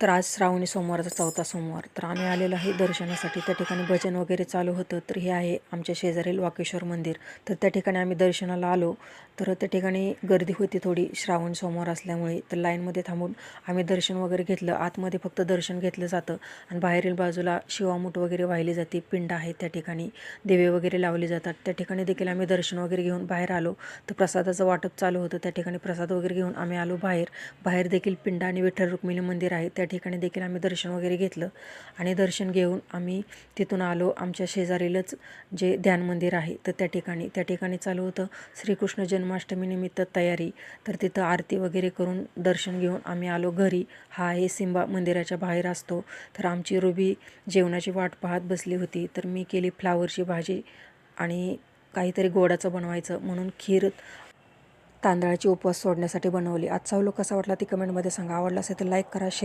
तर आज श्रावणी सोमवारचा चौथा सोमवार. तर आम्ही आलेलो आहे दर्शनासाठी. त्या ठिकाणी भजन वगैरे चालू होतं. तर हे आहे आमच्या शेजारील वाकेश्वर मंदिर. तर त्या ठिकाणी आम्ही दर्शनाला आलो. तर त्या ठिकाणी गर्दी होती थोडी. श्रावण सोमवार असल्यामुळे तर लाईनमध्ये थांबून आम्ही दर्शन वगैरे घेतलं. आतमध्ये फक्त दर्शन घेतलं जातं. आणि बाहेरील बाजूला शिवामूठ वगैरे वाहिली जाते. पिंड आहे त्या ठिकाणी. दिवे वगैरे लावले जातात. त्या ठिकाणी देखील आम्ही दर्शन वगैरे घेऊन बाहेर आलो. तर प्रसादाचं वाटप चालू होतं. त्या ठिकाणी प्रसाद वगैरे घेऊन आम्ही आलो बाहेर. बाहेर देखील पिंड आणि विठ्ठल रुक्मिणी मंदिर आहे. त्या त्या ठिकाणी देखील आम्ही दर्शन वगैरे घेतलं. आणि दर्शन घेऊन आम्ही तिथून आलो. आमच्या शेजारीलच जे ध्यान मंदिर आहे तर त्या ठिकाणी त्या ठिकाणी चालू होतं. श्रीकृष्ण जन्माष्टमीनिमित्त तयारी. तर तिथं आरती वगैरे करून दर्शन घेऊन आम्ही आलो घरी. हा आहे सिंबा मंदिराच्या बाहेर असतो. तर आमची रुबी जेवणाची वाट पाहत बसली होती. तर मी केली फ्लावरची भाजी आणि काहीतरी गोडाचं बनवायचं म्हणून खीर तांदळाची उपवास सोडण्यासाठी बनवली. आजचा व्हिडिओ कसा वाटला ती कमेंटमध्ये सांगा. आवडला असेल तर लाईक करा शेअर